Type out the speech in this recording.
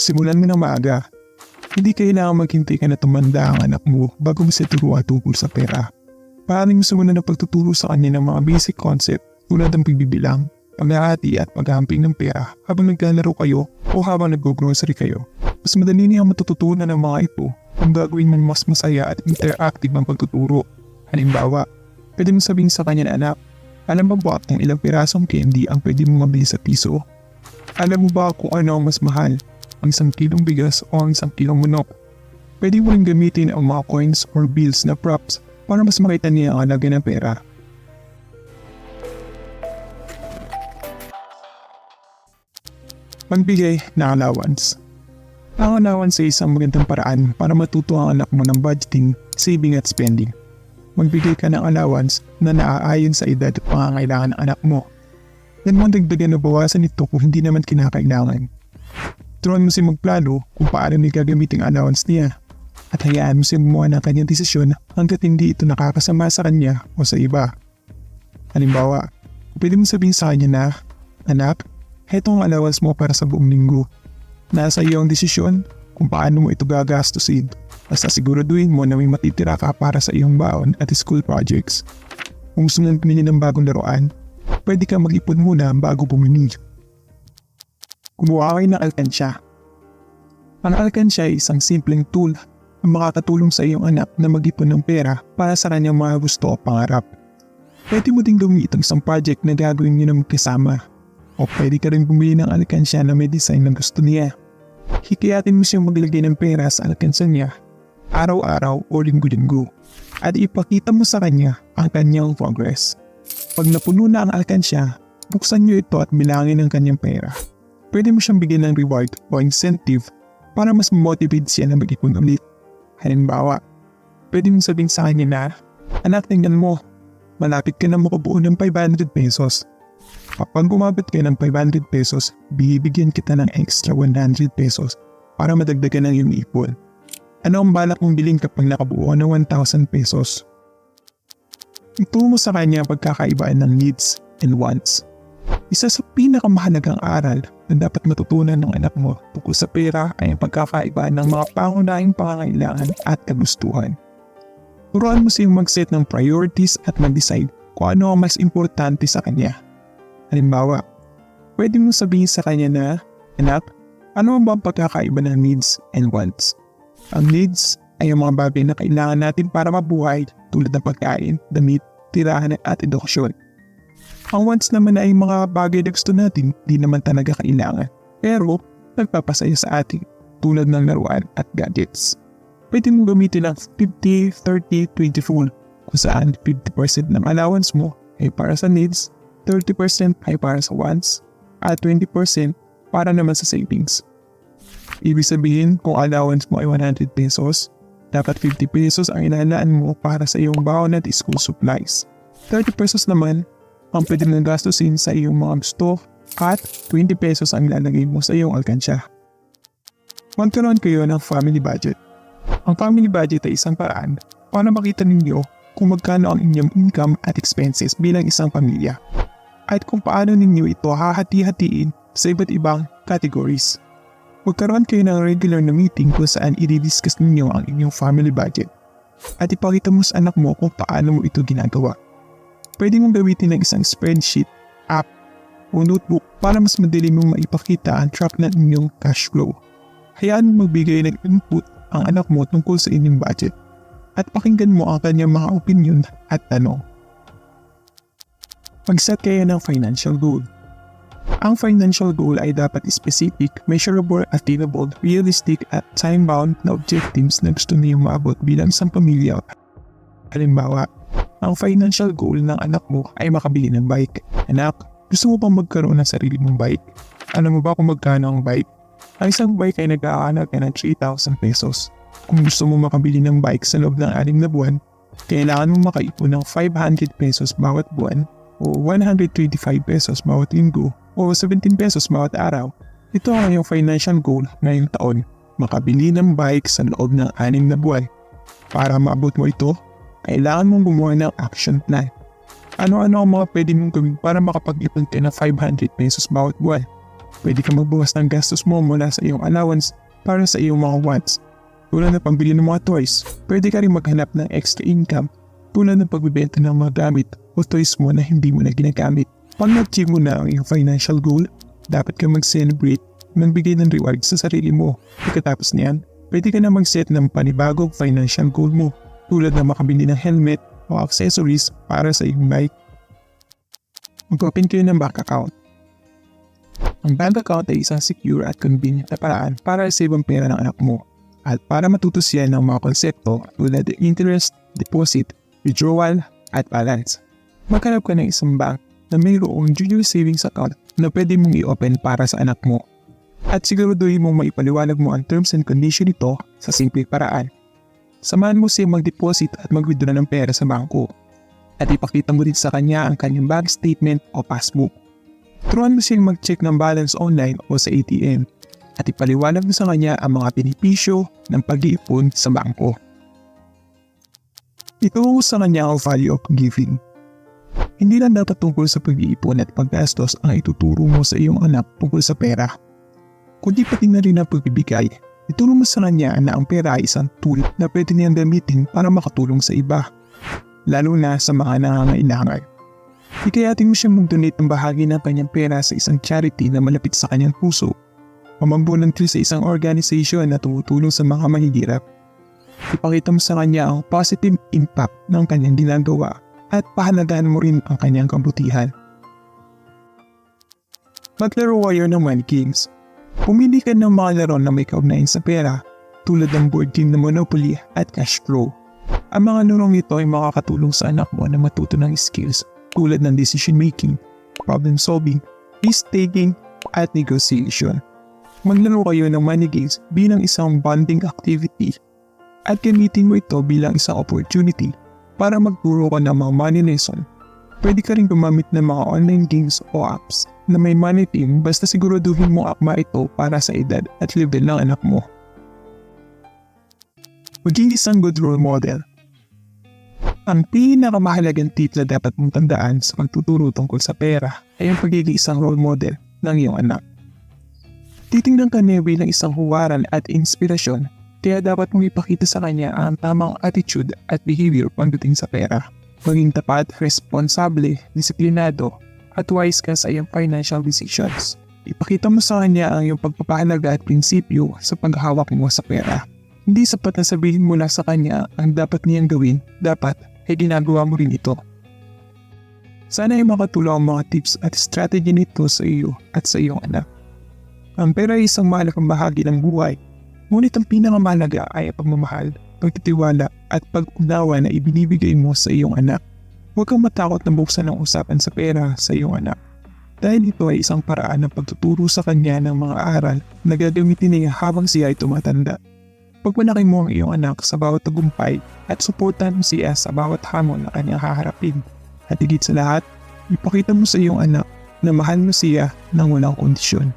simulan mo ng maaga. Hindi kailangan maghintay ka na tumanda ang anak mo bago mo siya turuan tungkol sa pera. Paano gusto mo na ng pagtuturo sa kanya ng mga basic concept tulad ng pagbibilang, paghahati at paghahamping ng pera habang naglalaro kayo o habang nag-grocery kayo. Mas madali niya matututunan ng mga ito kung gagawin mo mas masaya at interactive ang pagtuturo. Halimbawa, pwede mo sabihin sa kanya na anak, alam mo ba kung ilang pirasong candy ang pwede mo mabili sa piso? Alam mo ba kung ano ang mas mahal? Ang isang kilong bigas o ang isang kilong manok? Pwede mo rin gamitin ang mga coins or bills na props para mas makita niya ang halaga ng pera. Magbigay ng allowance. Ang allowance ay isang magandang paraan para matuto ang anak mo ng budgeting, saving at spending. Magbigay ka ng allowance na naaayon sa edad at pangangailangan ng anak mo. Yan mo dagdagan o bawasan ito kung hindi naman kinakailangan. Turuan mo si magplano kung paano niya gagamitin ang allowance niya. At hayaan mo siya gumawa ng kanyang desisyon hanggat hindi ito nakakasama sa kanya o sa iba. Halimbawa, pwede mo sabihin sa kanya na, Anak, heto ang allowance mo para sa buong linggo. Nasa iyo ang desisyon kung paano mo ito gagastusin. Basta siguraduhin mo na may matitira ka para sa iyong baon at school projects. Kung gusto mong pinili ng bagong laruan, pwede ka mag-ipon muna bago bumili. Kumuha kayo ng alkansya. Ang alkansya ay isang simpleng tool na makakatulong sa iyong anak na mag-ipon ng pera para sa kanyang mga gusto o pangarap. Pwede mo ding gamitin isang project na gagawin niyo na magkasama. O pwede ka rin bumili ng alkansya na may design na gusto niya. Hikayatin mo siyang maglagay ng pera sa alkansya niya araw-araw o linggo-linggo at ipakita mo sa kanya ang kanyang progress. Pag napuno na ang alkansya, buksan niyo ito at bilangin ang kanyang pera. Pwede mo siyang bigyan ng reward o incentive para mas motivate siya na mag-ipon ulit. Halimbawa, pwede mong sabihin sa kanya na, Anak, tingnan mo, malapit ka na makabuo ng 500 pesos. Kapag umabot ka ng 500 pesos, bibigyan kita ng extra 100 pesos para madagdagan ng iyong ipon. Ano ang balak mong bilhin kapag nakabuo ka ng 1,000 pesos? Ituro mo sa kanya ang pagkakaibaan ng needs and wants. Isa sa pinakamahalagang aral na dapat matutunan ng anak mo tungkol sa pera ay ang pagkakaibaan ng mga pangunahing pangangailangan at kagustuhan. Turuan mo siyang mag-set ng priorities at mag-decide kung ano ang mas importante sa kanya. Halimbawa, pwede mo sabihin sa kanya na, Anak, ano ba ang pagkakaiba ng needs and wants? Ang needs ay ang mga bagay na kailangan natin para mabuhay tulad ng pagkain, damit, tirahan at edukasyon. Ang wants naman ay mga bagay na gusto natin di naman talaga kailangan pero nagpapasaya sa atin tulad ng laruan at gadgets. Pwede mo gamitin ang 50, 30, 20 rule kung saan 50% ng allowance mo ay para sa needs, 30% ay para sa wants, at 20% para naman sa savings. Ibig sabihin kung allowance mo ay 100 pesos, dapat 50 pesos ang ilalaan mo para sa iyong baon at school supplies. 30 pesos naman ang pwede mong gastusin sa iyong mga gusto at 20 pesos ang ilalagay mo sa iyong alkansya. Magkaroon kayo ng family budget. Ang family budget ay isang paraan para makita ninyo kung magkano ang inyong income at expenses bilang isang pamilya at kung paano ninyo ito hahati-hatiin sa iba't ibang categories. Magkaroon kayo ng regular na meeting kung saan i-discuss ninyo ang inyong family budget at ipakita mo sa anak mo kung paano mo ito ginagawa. Pwede mong gamitin ng isang spreadsheet, app, o notebook para mas madali mong maipakita ang track ng inyong cash flow. Hayaan mo magbigay ng input ang anak mo tungkol sa inyong budget at pakinggan mo ang kanyang mga opinion at tanong. Mag-set kayo ng financial goal. Ang financial goal ay dapat specific, measurable, attainable, realistic at time-bound na objectives na gusto niyong maabot bilang isang pamilya. Halimbawa, ang financial goal ng anak mo ay makabili ng bike. Anak, gusto mo bang magkaroon ng sarili mong bike? Alam mo ba kung magkano ang bike? Ang isang bike ay nag-aanag na ng 3,000 pesos. Kung gusto mo makabili ng bike sa loob ng anim na buwan, kailangan mo makaipon ng 500 pesos bawat buwan o 125 pesos bawat linggo o 17 pesos bawat araw. Ito ang iyong financial goal ngayong taon, makabili ng bike sa loob ng anim na buwan. Para maabot mo ito, kailangan mong gumawa ng action plan. Ano-ano ang mga pwede mong gawin para makapag-ipon ka ng 500 pesos bawat buwan? Pwede ka magbawas ng gastos mo mula sa iyong allowance para sa iyong mga wants. Tulad ng pambili ng mga toys, pwede ka rin maghanap ng extra income tulad ng pagbibenta ng mga gamit o toys mo na hindi mo na ginagamit. Pag na-achieve mo na ang iyong financial goal, dapat ka mag-celebrate, magbigay ng reward sa sarili mo. Pagkatapos niyan, pwede ka na mag-set ng panibagong financial goal mo tulad ng makabili ng helmet o accessories para sa iyong bike. Mag-open kayo ng bank account. Ang bank account ay isang secure at convenient na paraan para save ang pera ng anak mo at para matuto siya ng mga konsepto tulad ng interest, deposit, withdrawal, at balance. Maghanap ka ng isang bank na mayroong junior savings account na pwede mong i-open para sa anak mo. At siguraduhin mong maipaliwanag mo ang terms and condition nito sa simpleng paraan. Samahan mo siya mag-deposit at mag-withdraw ng pera sa bangko. At ipakita mo din sa kanya ang kanyang bank statement o passbook. Turuan mo siyang mag-check ng balance online o sa ATM at ipaliwanag mo sa kanya ang mga benepisyo ng pag-iipon sa bangko. Ituro sa kanya ang value of giving. Hindi lang dapat tungkol sa pag-iipon at paggastos ang ituturo mo sa iyong anak tungkol sa pera. Kundi pati na rin ang pagbibigay. Ituro mo sa kanya na ang pera ay isang tool na pwede niyang gamitin para makatulong sa iba. Lalo na sa mga nangangailangan. Hikayatin mo siyang mag-donate ng bahagi ng kanyang pera sa isang charity na malapit sa kanyang puso. Mamambulan sa isang organization na tumutulong sa mga mahihirap. Ipakita mo sa kanya ang positive impact ng kanyang ginagawa at pahalagahan mo rin ang kanyang kabutihan. Maglaro kayo ng money games. Pumili ka ng mga laro na may kaugnayan sa pera tulad ng board game na Monopoly at Cash Flow. Ang mga larong ito ay makakatulong sa anak mo na matuto ng skills tulad ng decision making, problem solving, risk taking, at negotiation. Maglaro kayo ng money games bilang isang bonding activity at gamitin mo ito bilang isang opportunity para magturo ka ng mga money lesson. Pwede ka rin gumamit ng mga online games o apps na may money team basta siguraduhin mo akma ito para sa edad at level ng anak mo. Maging isang good role model. Ang pinakamahalagang tip na dapat mong tandaan sa pagtuturo tungkol sa pera ay ang pagiging isang role model ng iyong anak. Titingnan ka niya bilang isang huwaran at inspirasyon kaya dapat mong ipakita sa kanya ang tamang attitude at behavior pagdating sa pera. Maging tapat, responsable, disiplinado, at wise ka sa iyong financial decisions. Ipakita mo sa kanya ang iyong pagpapahalaga at prinsipyo sa paghawak mo sa pera. Hindi sapat na sabihin mo lang sa kanya ang dapat niyang gawin, dapat ay ginagawa mo rin ito. Sana ay makatulong ang mga tips at strategy nito sa iyo at sa iyong anak. Ang pera ay isang mahalagang bahagi ng buhay Ngunit ang pinakamahalaga ay ang pagmamahal, pagtitiwala at pag-unawa na ibinibigay mo sa iyong anak. Huwag kang matakot na buksan ang usapan sa pera sa iyong anak. Dahil ito ay isang paraan ng pagtuturo sa kanya ng mga aral na gagamitin niya habang siya ay tumatanda. Pagmalaki mo ang iyong anak sa bawat tagumpay at suportahan mo siya sa bawat hamon na kanyang haharapin. At higit sa lahat, ipakita mo sa iyong anak na mahal mo siya ng walang kondisyon.